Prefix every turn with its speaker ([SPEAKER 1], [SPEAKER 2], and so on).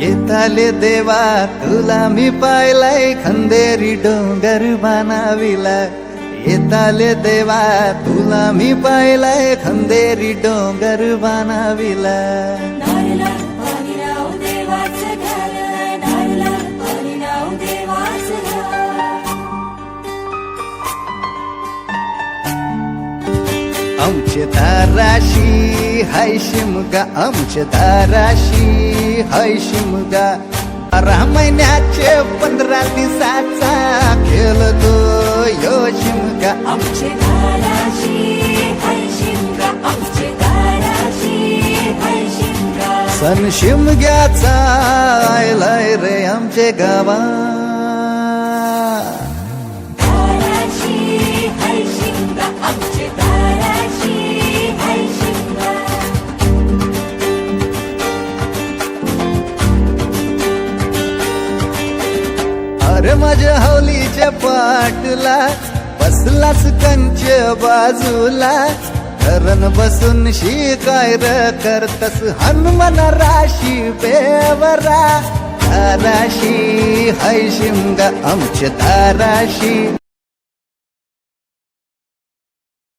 [SPEAKER 1] येताले देवा तुला मी पाहिलाय खंदेरी डोंगर बनाविला येताले देवा तुला मी पाहिलाय खंदेरी डोंगर बनाविला आमचे दाराशी हाय शिमगा आमचे दाराशी. हाय शिमगा. बारा महिन्याचे पंधरा दिवसाचा खेळ तो. यो शिमगा.
[SPEAKER 2] आमचे
[SPEAKER 1] सण शिमग्याचा आयलाय रे आमचे गावा अरे माझ्या हवलीच्या पाटला बसलाच कंच बाजूला. धरण बसून शिकाय र करतस हनुमान राशी बेवरा. धाराशी हाय शिमगा आमच्या धाराशी.